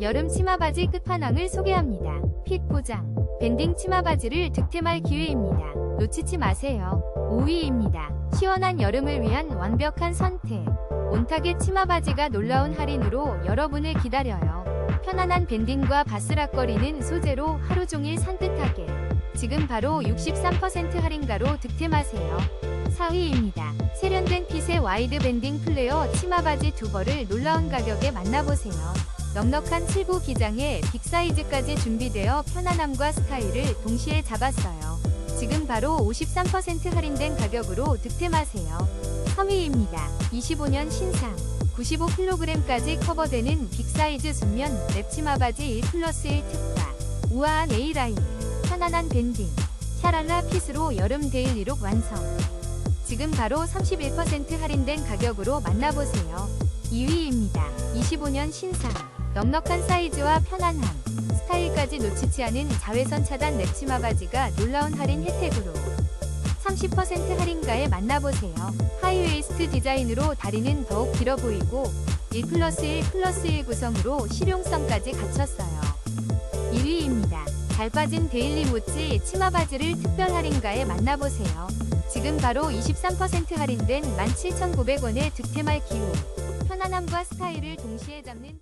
여름 치마바지 끝판왕을 소개합니다. 핏 보장, 밴딩 치마바지를 득템할 기회입니다. 놓치지 마세요. 5위입니다. 시원한 여름을 위한 완벽한 선택. 온타겟 치마바지가 놀라운 할인으로 여러분을 기다려요. 편안한 밴딩과 바스락거리는 소재로 하루 종일 산뜻하게. 지금 바로 63% 할인가로 득템하세요. 4위입니다. 세련된 핏의 와이드 밴딩 플레어 치마바지 두 벌을 놀라운 가격에 만나보세요. 넉넉한 7부 기장에 빅사이즈까지 준비되어 편안함과 스타일을 동시에 잡았어요. 지금 바로 53% 할인된 가격으로 득템하세요. 3위입니다. 25년 신상 95kg까지 커버되는 빅사이즈 순면 랩치마 바지 1 플러스 1 특가 우아한 A라인 편안한 밴딩 샤랄라 핏으로 여름 데일리룩 완성 지금 바로 31% 할인된 가격으로 만나보세요. 2위입니다. 25년 신상 넉넉한 사이즈와 편안함 스타일까지 놓치지 않은 자외선 차단 랩치마 바지가 놀라운 할인 혜택으로 30% 할인가에 만나보세요. 하이웨이스트 디자인으로 다리는 더욱 길어 보이고 1 플러스 1 플러스 1 구성으로 실용성까지 갖췄어요. 1위입니다. 잘 빠진 데일리 모찌 치마 바지를 특별 할인가에 만나보세요. 지금 바로 23% 할인된 17,900원에 득템할 기회. 편안함과 스타일을 동시에 잡는